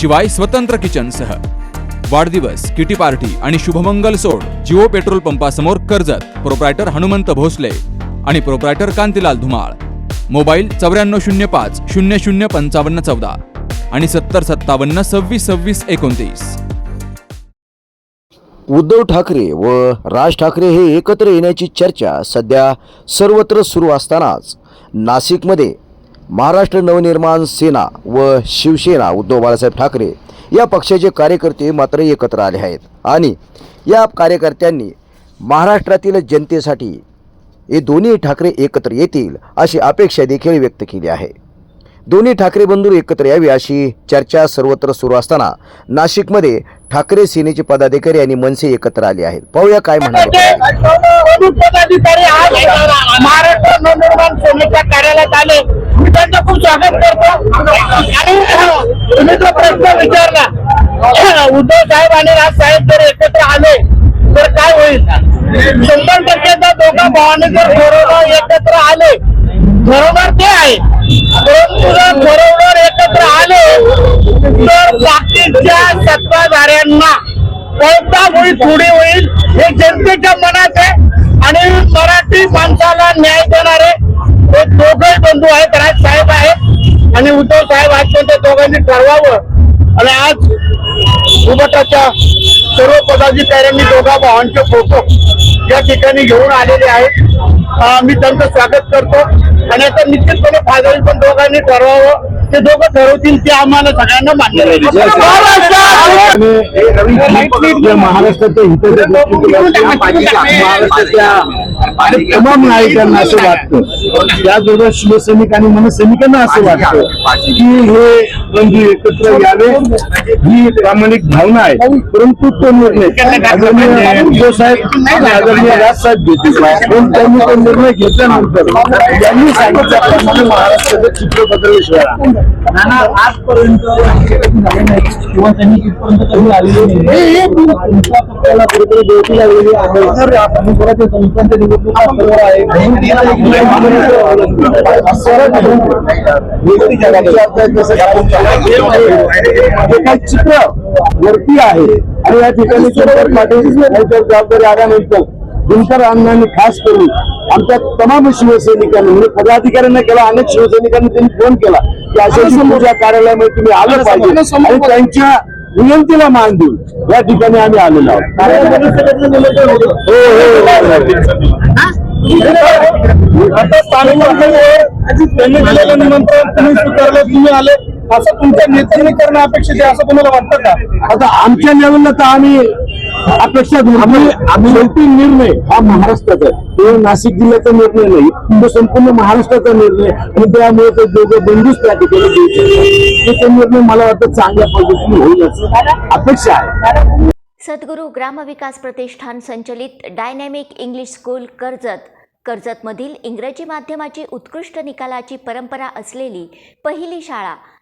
शिवाय स्वतंत्र किचनसह. वाढदिवस किटी पार्टी आणि शुभमंगल सोड जिओ पेट्रोल पंपासमोर कर्जत प्रोप्रायटर हनुमंत भोसले आणि प्रोप्रायटर कांतीलाल धुमाळ. मोबाईल चौऱ्याण्णव शून्य पाच शून्य शून्य पंचावन्न चौदा आणि सत्तर सत्तावन्न सव्वीस सव्वीस एकोणतीस. उद्धव ठाकरे व राज ठाकरे हे एकत्र येण्याची चर्चा सध्या सर्वत्र सुरू असतानाच. नाशिकमध्ये महाराष्ट्र नवनिर्माण सेना व शिवसेना उद्धव बाळासाहेब ठाकरे या पक्षाचे कार्यकर्ते मात्र एकत्र आले आहेत. आणि या कार्यकर्त्यांनी महाराष्ट्रातील जनतेसाठी हे दोन्ही ठाकरे एकत्र येतील अशी अपेक्षा देखील व्यक्त केली आहे. दोन्ही ठाकरे बंधू एकत्र यावे अशी चर्चा सर्वत्र सुरू असताना नाशिकमध्ये ठाकरे सेनेचे पदाधिकारी आणि मनसे एकत्र आले आहेत. पाहूया काय पदाधिकारी आज महाराष्ट्र नवनिर्माण सेनेच्या कार्यालयात आले. मी त्यांचं खूप स्वागत करतो. आणि तुम्ही जो प्रश्न विचारला उद्धव साहेब आणि राज साहेब जर एकत्र आले तर काय होईल? शंभर टक्के त्या दोघा भावांनी जर ठरवलं एकत्र आले ठरवणार ते आहे. दोन जर ठरवणार एकत्र आले तर त्यांच्या सत्ताधाऱ्यांना कोणता होईल पुढे होईल हे जनतेच्या मनात आहे आणि मराठी माणसाला न्याय देणारे हे दोघे बंधू आहेत राज साहेब आहेत आणि उद्धव साहेब आहेत दोघांनी ठरवावं. आणि आज उभटाच्या सर्व पदाधिकाऱ्यांनी दोघा भावांचे फोटो या ठिकाणी घेऊन आलेले आहेत. मी त्यांचं स्वागत करतो. आणि आता निश्चितपणे फायदा पण दोघांनी ठरवावं. ते दोघं ठरवतील ते आम्हाला सगळ्यांना मान्य राहील. आपल्या महाराष्ट्राच्या हिताच्या तमाम नायकांना असं वाटतं. त्याचबरोबर शिवसैनिक आणि मनसैनिकांना असं वाटतं की हे बंधू एकत्र यावे. ही प्रामाणिक भावना आहे. परंतु तो निर्णय आदरणीय उद्धव साहेब आणि आदरणीय राजसाहेब घेतील. पण त्यांनी तो निर्णय घेतल्यानंतर त्यांनी सांगितल्याप्रमाणे महाराष्ट्राचं चित्र बदलल्याशिवाय आजपर्यंत झाले नाही किंवा त्यांनी तिथपर्यंत तुमच्या चित्र वरती आहे. आणि या ठिकाणी जबाबदारी आल्यानंतर दिनकर अण्णांनी खास करून आमच्या तमाम शिवसैनिकांनी म्हणजे पदाधिकाऱ्यांना केला अनेक शिवसैनिकांनी त्यांनी फोन केला की अशा पूजा कार्यालयामध्ये तुम्ही आलं पाहिजे. आणि त्यांच्या विनंतीला मान देऊन या ठिकाणी आम्ही आलेलो आहोत हो, हो, हो. आता स्थानिक त्यांनी दिलेलं निमंत्रण तुम्ही स्वीकारलं तुम्ही आले असं तुमच्या नेत्यांनी करणं अपेक्षित आहे असं तुम्हाला वाटतं का आता आमच्या लेवलला तर आम्ही अपेक्षा. आम्ही आम्ही शेवटी निर्णय हा महाराष्ट्राचा आहे तो नाशिक जिल्ह्याचा निर्णय नाही तो संपूर्ण महाराष्ट्राचा निर्णय आहे. आणि त्यामुळे ते दोघं बंधूच त्या ठिकाणी देऊ शकतात तो निर्णय मला वाटतं चांगल्या पद्धतीने होईल असं अपेक्षा आहे सद्गुरू ग्रामविकास प्रतिष्ठान संचलित डायनॅमिक इंग्लिश स्कूल कर्जत कर्जतमधील इंग्रजी माध्यमाची उत्कृष्ट निकालाची परंपरा असलेली पहिली शाळा